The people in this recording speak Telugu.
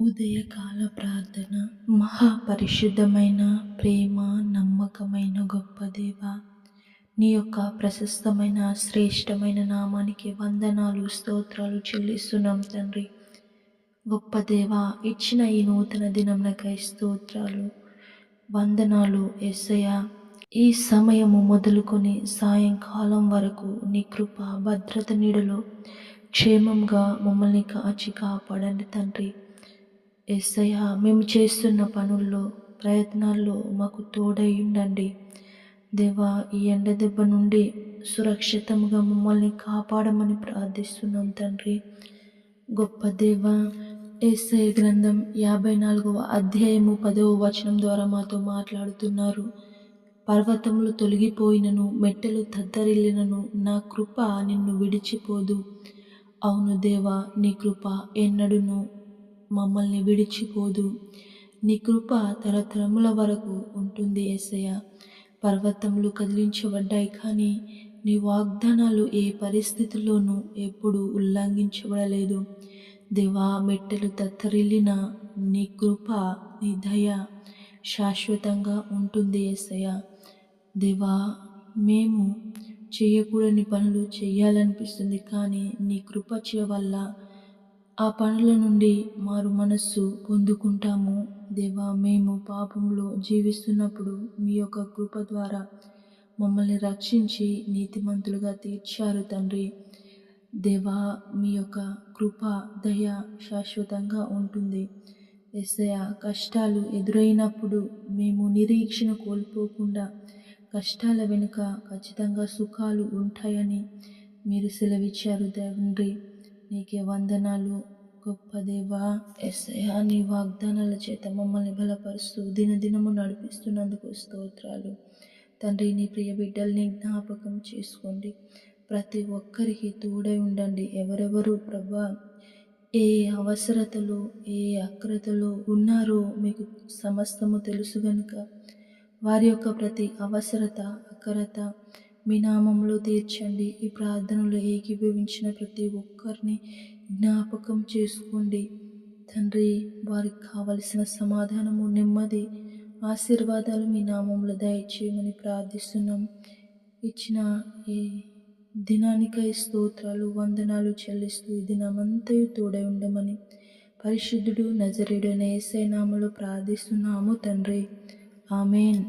ఉదయకాల ప్రార్థన. మహాపరిశుద్ధమైన ప్రేమ నమ్మకమైన గొప్ప దేవ నీ యొక్క ప్రశస్తమైన శ్రేష్టమైన నామానికి వందనాలు స్తోత్రాలు చెల్లిస్తున్నాం తండ్రి. గొప్ప దేవ ఇచ్చిన ఈ నూతన దినమునకై స్తోత్రాలు వందనాలు ఎస్సయ ఈ సమయము మొదలుకొని సాయంకాలం వరకు నీ కృప భద్రత నీడలో క్షేమంగా మమ్మల్ని కాచి కాపాడండి తండ్రి. ఎస్సయ్య మేము చేస్తున్న పనుల్లో ప్రయత్నాల్లో మాకు తోడై ఉండండి దేవా ఈ ఎండ దెబ్బ నుండి సురక్షితంగా మమ్మల్ని కాపాడమని ప్రార్థిస్తున్నాం తండ్రి. గొప్ప దేవ ఎస్ఐ గ్రంథం యాభై నాలుగవ అధ్యాయము పదవ వచనం ద్వారా మాతో మాట్లాడుతున్నారు. పర్వతములు తొలగిపోయినను మెట్టెలు తద్దరిల్లినను నా కృప నిన్ను విడిచిపోదు. అవును దేవా నీ కృప ఎన్నడును మమ్మల్ని విడిచిపోదు. నీ కృప తరతరముల వరకు ఉంటుంది ఏసయ్య. పర్వతములు కదిలించబడ్డాయి కానీ నీ వాగ్దానాలు ఏ పరిస్థితుల్లోనూ ఎప్పుడూ ఉల్లంఘించబడలేదు. దేవా మెట్టెలు తత్తరిల్లిన నీ కృప నీ దయ శాశ్వతంగా ఉంటుంది ఏసయ్య. దేవా మేము చేయకూడని పనులు చేయాలనిపిస్తుంది కానీ నీ కృప వల్ల ఆ పనుల నుండి మారు మనస్సు పొందుకుంటాము. దేవా మేము పాపంలో జీవిస్తున్నప్పుడు మీ యొక్క కృప ద్వారా మమ్మల్ని రక్షించి నీతిమంతులుగా తీర్చారు తండ్రి. దేవా మీ యొక్క కృప దయ శాశ్వతంగా ఉంటుంది. ఎస్ఐ కష్టాలు ఎదురైనప్పుడు మేము నిరీక్షణ కోల్పోకుండా కష్టాల వెనుక ఖచ్చితంగా సుఖాలు ఉంటాయని మీరు సెలవిచ్చారు తండ్రి. నీకే వందనాలు. గొప్ప దేవా ఎస్ఐహా నీ వాగ్దానాల చేత మమ్మల్ని బలపరుస్తూ దినదినము నడిపిస్తున్నందుకు స్తోత్రాలు. తండ్రి నీ ప్రియ బిడ్డల్ని జ్ఞాపకం చేసుకోండి. ప్రతి ఒక్కరికి తోడై ఉండండి. ఎవరెవరు ప్రభా ఏ అవసరతలు ఏ అక్రతలు ఉన్నారో మీకు సమస్తము తెలుసు గనుక వారి యొక్క ప్రతి అవసరత అక్రత మీ నామంలో తీర్చండి. ఈ ప్రార్థనలో ఏకీభవించిన ప్రతి ఒక్కరిని జ్ఞాపకం చేసుకోండి. తండ్రి వారికి కావలసిన సమాధానము నెమ్మది. ఆశీర్వాదాలు మీ నామంలో దయచేయమని ప్రార్థిస్తున్నాం. ఇచ్చిన ఈ దినానికై స్తోత్రాలు వందనాలు చెల్లిస్తూ ఈ దినమంతయు తోడై ఉండమని పరిశుద్ధుడు నజరేడు నేసే నామలో ప్రార్థిస్తున్నాము తండ్రి. ఆమెన్.